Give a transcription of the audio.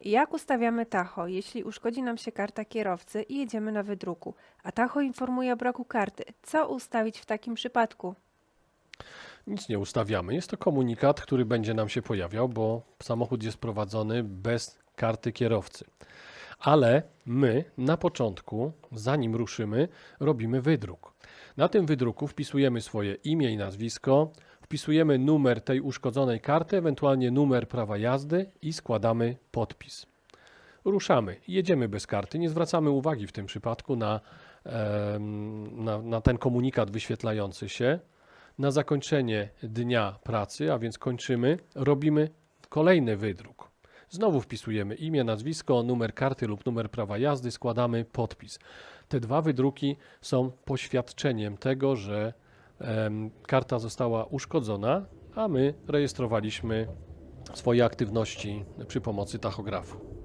Jak ustawiamy tacho, jeśli uszkodzi nam się karta kierowcy i jedziemy na wydruku, a tacho informuje o braku karty? Co ustawić w takim przypadku? Nic nie ustawiamy. Jest to komunikat, który będzie nam się pojawiał, bo samochód jest prowadzony bez karty kierowcy. Ale my na początku, zanim ruszymy, robimy wydruk. Na tym wydruku wpisujemy swoje imię i nazwisko, wpisujemy numer tej uszkodzonej karty, ewentualnie numer prawa jazdy i składamy podpis. Ruszamy, jedziemy bez karty, nie zwracamy uwagi w tym przypadku na, na, na ten komunikat wyświetlający się. Na zakończenie dnia pracy, a więc kończymy, robimy kolejny wydruk. Znowu wpisujemy imię, nazwisko, numer karty lub numer prawa jazdy, składamy podpis. Te dwa wydruki są poświadczeniem tego, że karta została uszkodzona, a my rejestrowaliśmy swoje aktywności przy pomocy tachografu.